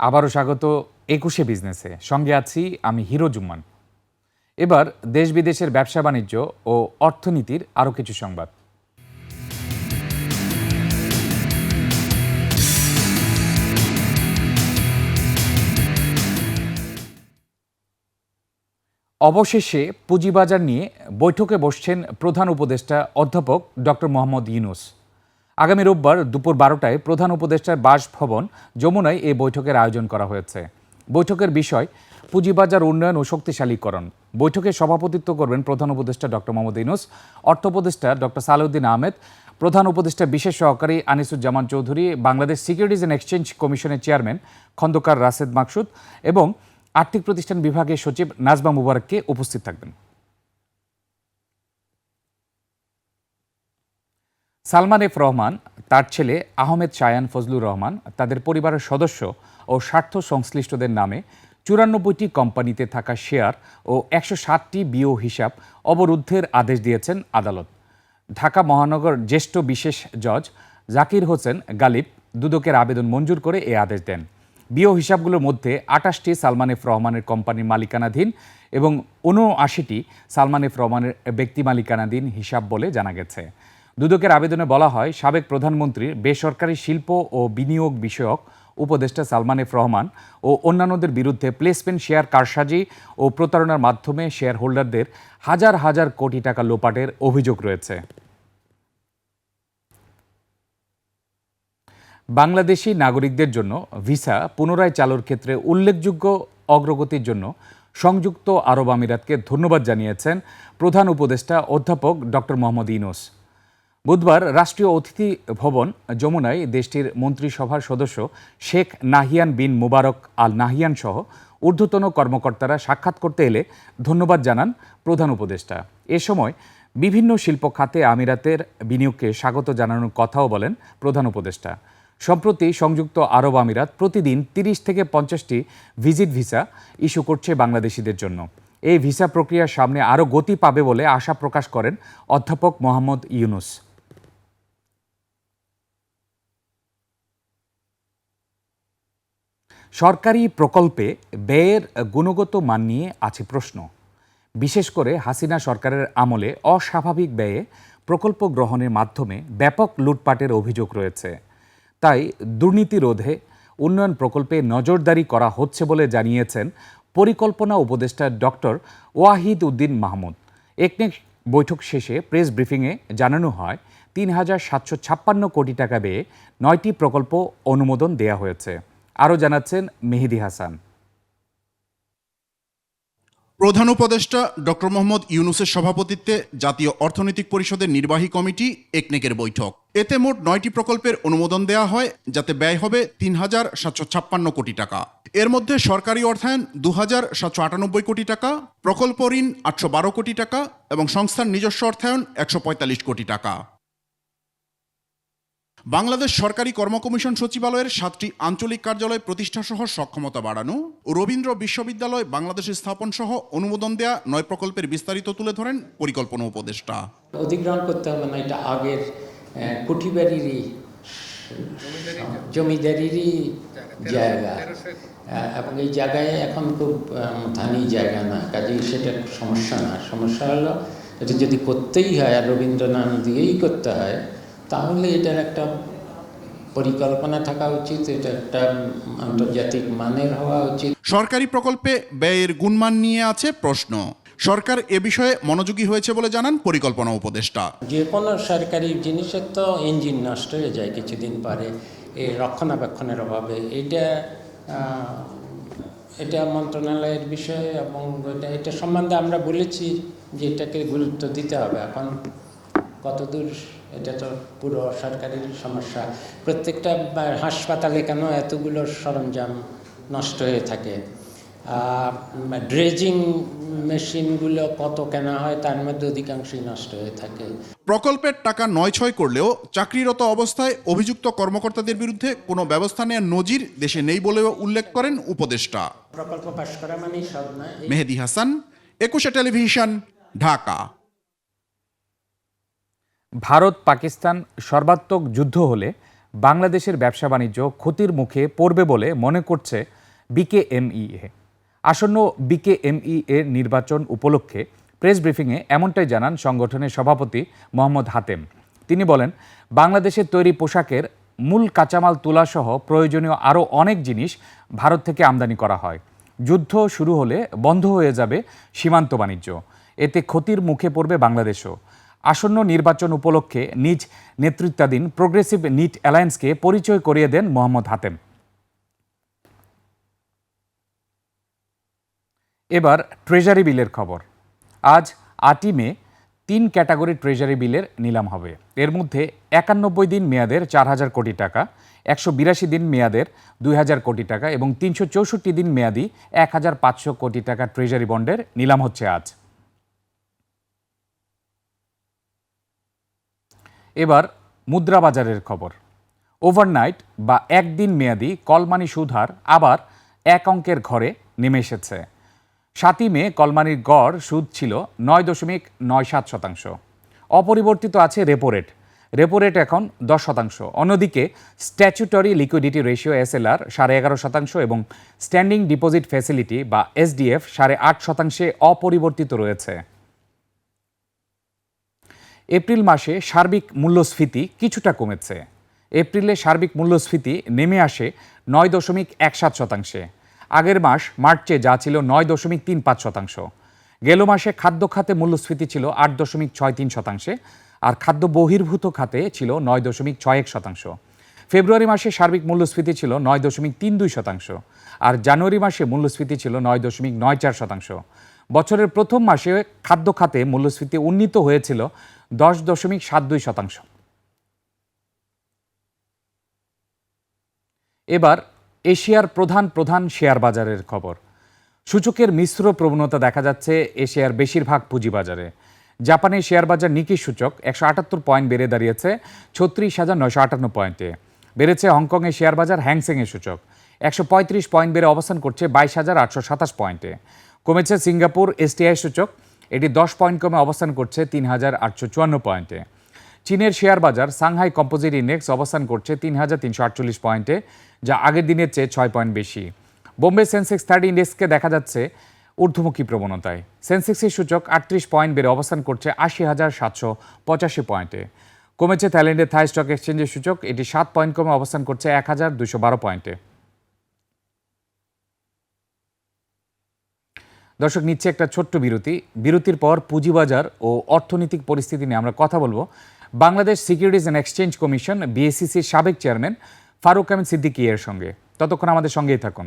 আবারও স্বাগত একুশে বিজনেসে। সঙ্গে আছি আমি হিরো জুম্মান। এবার দেশ বিদেশের ব্যবসা বাণিজ্য ও অর্থনীতির আরও কিছু সংবাদ। অবশেষে পুঁজিবাজার নিয়ে বৈঠকে বসছেন প্রধান উপদেষ্টা অধ্যাপক ডক্টর মোহাম্মদ ইউনুস। আগামী রোববার দুপুর বারোটায় প্রধান উপদেষ্টার বাসভবন যমুনায় এই বৈঠকের আয়োজন করা হয়েছে। বৈঠকের বিষয়, পুঁজিবাজার উন্নয়ন ও শক্তিশালীকরণ। বৈঠকে সভাপতিত্ব করবেন প্রধান উপদেষ্টা ডক্টর মোহাম্মদ ইউনুস, অর্থ উপদেষ্টা ডক্টর সালাউদ্দিন আহমেদ, প্রধান উপদেষ্টা বিশেষ সহকারী Anisuzzaman Chowdhury, Bangladesh securities and exchange কমিশনের চেয়ারম্যান খন্দকার রাশেদ মাকসুদ এবং আর্থিক প্রতিষ্ঠান বিভাগের সচিব নাজবা মুবারককে উপস্থিত থাকবেন। সালমান এফ রহমান, তার ছেলে আহমেদ শায়ান ফজলুর রহমান, তাদের পরিবারের সদস্য ও স্বার্থ সংশ্লিষ্টদের নামে চুরানব্বইটি কোম্পানিতে থাকা শেয়ার ও একশো ষাটটি বিও হিসাব অবরুদ্ধের আদেশ দিয়েছেন আদালত। ঢাকা মহানগর জ্যেষ্ঠ বিশেষ জজ জাকির হোসেন গালিব দুদকের আবেদন মঞ্জুর করে এ আদেশ দেন। বিও হিসাবগুলোর মধ্যে আটাশটি সালমান এফ রহমানের কোম্পানির মালিকানাধীন এবং উনআশিটি সালমান এফ রহমানের ব্যক্তি মালিকানাধীন হিসাব বলে জানা গেছে। দুদকের আবেদনে বলা হয়, সাবেক প্রধানমন্ত্রীর বেসরকারি শিল্প ও বিনিয়োগ বিষয়ক উপদেষ্টা সালমান এফ রহমান ও অন্যান্যদের বিরুদ্ধে প্লেসমেন্ট শেয়ার কারসাজি ও প্রতারণার মাধ্যমে শেয়ার হোল্ডারদের হাজার হাজার কোটি টাকা লোপাটের অভিযোগ রয়েছে। বাংলাদেশি নাগরিকদের জন্য ভিসা পুনরায় চালুর ক্ষেত্রে উল্লেখযোগ্য অগ্রগতির জন্য সংযুক্ত আরব আমিরাতকে ধন্যবাদ জানিয়েছেন প্রধান উপদেষ্টা অধ্যাপক ডক্টর মোহাম্মদ ইনোস বুধবার রাষ্ট্রীয় অতিথি ভবন যমুনায় দেশটির মন্ত্রিসভার সদস্য শেখ নাহিয়ান বিন মুবারক আল নাহিয়ান সহ ঊর্ধ্বতন কর্মকর্তারা সাক্ষাৎ করতে এলে ধন্যবাদ জানান প্রধান উপদেষ্টা। এ সময় বিভিন্ন শিল্প খাতে আমিরাতের বিনিয়োগকে স্বাগত জানানোর কথাও বলেন প্রধান উপদেষ্টা। সম্প্রতি সংযুক্ত আরব আমিরাত প্রতিদিন তিরিশ থেকে পঞ্চাশটি ভিজিট ভিসা ইস্যু করছে বাংলাদেশিদের জন্য। এই ভিসা প্রক্রিয়ার সামনে আরও গতি পাবে বলে আশা প্রকাশ করেন অধ্যাপক মোহাম্মদ ইউনুস। সরকারি প্রকল্পে ব্যয়ের গুণগত মান নিয়ে আছে প্রশ্ন। বিশেষ করে হাসিনা সরকারের আমলে অস্বাভাবিক ব্যয়ে প্রকল্প গ্রহণের মাধ্যমে ব্যাপক লুটপাটের অভিযোগ রয়েছে। তাই দুর্নীতি রোধে উন্নয়ন প্রকল্পে নজরদারি করা হচ্ছে বলে জানিয়েছেন পরিকল্পনা উপদেষ্টা ডক্টর ওয়াহিদ উদ্দিন মাহমুদ। একনেক বৈঠক শেষে প্রেস ব্রিফিংয়ে জানানো হয়, তিন হাজার সাতশো ছাপ্পান্ন কোটি টাকা ব্যয়ে নয়টি প্রকল্প অনুমোদন দেয়া হয়েছে। আরও জানাচ্ছেন মেহেদি হাসান। প্রধান উপদেষ্টা ডক্টর মোহাম্মদ ইউনুসের সভাপতিত্বে জাতীয় অর্থনৈতিক পরিষদের নির্বাহী কমিটি একনেকের বৈঠক। এতে মোট নয়টি প্রকল্পের অনুমোদন দেওয়া হয়, যাতে ব্যয় হবে তিন হাজার সাতশো ছাপ্পান্ন কোটি টাকা। এর মধ্যে সরকারি অর্থায়ন দু হাজার সাতশো আটানব্বই কোটি টাকা, প্রকল্প ঋণ আটশো বারো কোটি টাকা এবং সংস্থার নিজস্ব অর্থায়ন একশো পঁয়তাল্লিশ কোটি টাকা। বাংলাদেশ সরকারি কর্মকমিশন সচিবালয়ের সাতটি আঞ্চলিক কার্যালয় প্রতিষ্ঠা সহ সক্ষমতা বাড়ানো, রবীন্দ্র বিশ্ববিদ্যালয় বাংলাদেশে স্থাপন সহ অনুমোদন দেয়া নয় প্রকল্পের বিস্তারিত তুলে ধরেন পরিকল্পনা উপদেষ্টা। অধিগ্রহণ করতে হবে না, এটা আগের কুঠিবাড়িরই জমিদারিরই জায়গা। এবং এই জায়গায় এখন খুব ধানি জায়গা না, কাজেই সেটা সমস্যা না। সমস্যা হলো, এটা যদি করতেই হয়, আর রবীন্দ্রনাথ দিয়েই করতে হয় তাহলে এটার একটা পরিকল্পনা থাকা উচিত এটা একটা আন্তর্জাতিক মানের হওয়া উচিত। সরকারি প্রকল্পে ব্যয়ের গুণমান নিয়ে আছে প্রশ্ন। সরকার এ বিষয়ে মনোযোগী হয়েছে বলে জানান পরিকল্পনা উপদেষ্টা। যে কোনো সরকারি জিনিসের তো ইঞ্জিন নষ্ট হয়ে যায় কিছুদিন পরে এই রক্ষণাবেক্ষণের অভাবে। এটা এটা মন্ত্রণালয়ের বিষয় এবং এটা এটা সম্বন্ধে আমরা বলেছি যে এটাকে গুরুত্ব দিতে হবে। এখন কতদূর? এটা তো পুরো সরকারি সমস্যা। প্রত্যেকটা হাসপাতালে কেন এতগুলো সরঞ্জাম নষ্ট হয়ে থাকে? ড্রেজিং মেশিনগুলো কত কেনা হয় তার মধ্যে অধিকাংশই নষ্ট হয়ে থাকে। প্রকল্পের টাকা নয় ছয় করলেও চাকরিরত অবস্থায় অভিযুক্ত কর্মকর্তাদের বিরুদ্ধে কোনো ব্যবস্থা নেওয়ার নজির দেশে নেই বলেও উল্লেখ করেন উপদেষ্টা। প্রকল্প পাশ করা মানেই সব এই মেহেদি হাসান একুশে টেলিভিশন ঢাকা। ভারত পাকিস্তান সর্বাত্মক যুদ্ধ হলে বাংলাদেশের ব্যবসা বাণিজ্য ক্ষতির মুখে পড়বে বলে মনে করছে বিকেএমইএ। আসন্ন বিকেএমই এর নির্বাচন উপলক্ষে প্রেস ব্রিফিংয়ে এমনটাই জানান সংগঠনের সভাপতি মোহাম্মদ হাতেম। তিনি বলেন বাংলাদেশের তৈরি পোশাকের মূল কাঁচামাল তোলাসহ প্রয়োজনীয় আরও অনেক জিনিস ভারত থেকে আমদানি করা হয়। যুদ্ধ শুরু হলে বন্ধ হয়ে যাবে সীমান্ত বাণিজ্য। এতে ক্ষতির মুখে পড়বে বাংলাদেশও। আসন্ন নির্বাচন উপলক্ষে নিজ নেতৃত্বাধীন প্রোগ্রেসিভ নিট অ্যালায়েন্সকে পরিচয় করিয়ে দেন মোহাম্মদ হাতেম। এবার ট্রেজারি বিলের খবর। আজ আটই মে, তিন ক্যাটাগরি ট্রেজারি বিলের নিলাম হবে। এর মধ্যে একানব্বই দিন মেয়াদের চার হাজার কোটি টাকা, একশো বিরাশি দিন মেয়াদের দুই হাজার কোটি টাকা এবং তিনশো চৌষট্টি দিন মেয়াদি এক হাজার পাঁচশো কোটি টাকা ট্রেজারি বন্ডের নিলাম হচ্ছে আজ। এবার মুদ্রা বাজারের খবর। ওভারনাইট বা একদিন মেয়াদি কলমানি সুদহার আবার এক অঙ্কের ঘরে নেমে এসেছে। সাতই মে কলমানির গড় সুদ ছিল নয় দশমিক নয় সাত শতাংশ। অপরিবর্তিত আছে রেপো রেট রেপো রেট এখন দশ শতাংশ। অন্যদিকে স্ট্যাচুটরি লিকুইডিটি রেশিও এসএলআর সাড়ে এগারো শতাংশ এবং স্ট্যান্ডিং ডিপোজিট ফ্যাসিলিটি বা এসডিএফ সাড়ে আট শতাংশে অপরিবর্তিত রয়েছে। এপ্রিল মাসে সার্বিক মূল্যস্ফীতি কিছুটা কমেছে। এপ্রিলে সার্বিক মূল্যস্ফীতি নেমে আসে নয় দশমিক এক সাত শতাংশে। আগের মাস মার্চে যা ছিল নয় দশমিক তিন পাঁচ শতাংশ। গেল মাসে খাদ্য খাতে মূল্যস্ফীতি ছিল আট দশমিক ছয় তিন শতাংশে আর খাদ্য বহির্ভূত খাতে ছিল নয় দশমিক ছয় এক শতাংশ। ফেব্রুয়ারি মাসে সার্বিক মূল্যস্ফীতি ছিল নয় দশমিক তিন দুই শতাংশ আর জানুয়ারি মাসে মূল্যস্ফীতি ছিল নয় দশমিক নয় চার শতাংশ। বছরের প্রথম মাসে খাদ্য খাতে মূল্যস্ফীতি উন্নীত হয়েছিল দশ দশমিক সাত দুই শতাংশ। এবার এশিয়ার প্রধান প্রধান শেয়ার বাজারের খবর। সূচকের মিশ্র প্রবণতা দেখা যাচ্ছে এশিয়ার বেশিরভাগ পুঁজিবাজারে। জাপানের শেয়ার বাজার নিকি সূচক একশো আটাত্তর পয়েন্ট বেড়ে দাঁড়িয়েছে ছত্রিশ হাজার নয়শো আটান্ন পয়েন্টে। বেড়েছে হংকংয়ের শেয়ার বাজার হ্যাংসেংয়ের সূচক। একশো পঁয়ত্রিশ পয়েন্ট বেড়ে অবস্থান করছে বাইশ হাজার আটশো সাতাশ পয়েন্টে। কমেছে সিঙ্গাপুর এসটিআই সূচক। এটি দশ পয়েন্ট কমে অবস্থান করছে তিন হাজার আটশো চুয়ান্ন পয়েন্টে। চীনের শেয়ার বাজার সাংহাই কম্পোজিট ইন্ডেক্স অবস্থান করছে তিন হাজার তিনশো আটচল্লিশ পয়েন্টে, যা আগের দিনের চেয়ে ছয় পয়েন্ট বেশি। বোম্বে সেন্সেক্স থার্টি ইন্ডেক্সকে দেখা যাচ্ছে ঊর্ধ্বমুখী প্রবণতায়। সেন্সেক্সের সূচক আটত্রিশ পয়েন্ট বেড়ে অবস্থান করছে আশি হাজার সাতশো পঁচাশি পয়েন্টে। কমেছে থাইল্যান্ডের থাই স্টক এক্সচেঞ্জের সূচক, এটি সাত পয়েন্ট কমে অবস্থান করছে এক হাজার দুশো বারো পয়েন্টে। দর্শক, নিচ্ছে একটা ছোট্ট বিরতি। বিরতির পর পুঁজিবাজার ও অর্থনৈতিক পরিস্থিতি নিয়ে আমরা কথা বলব। Bangladesh securities and exchange commission বিএসিসির সাবেক চেয়ারম্যান ফারুক আহমেদ সিদ্দিকী এর সঙ্গে। ততক্ষণ আমাদের সঙ্গেই থাকুন।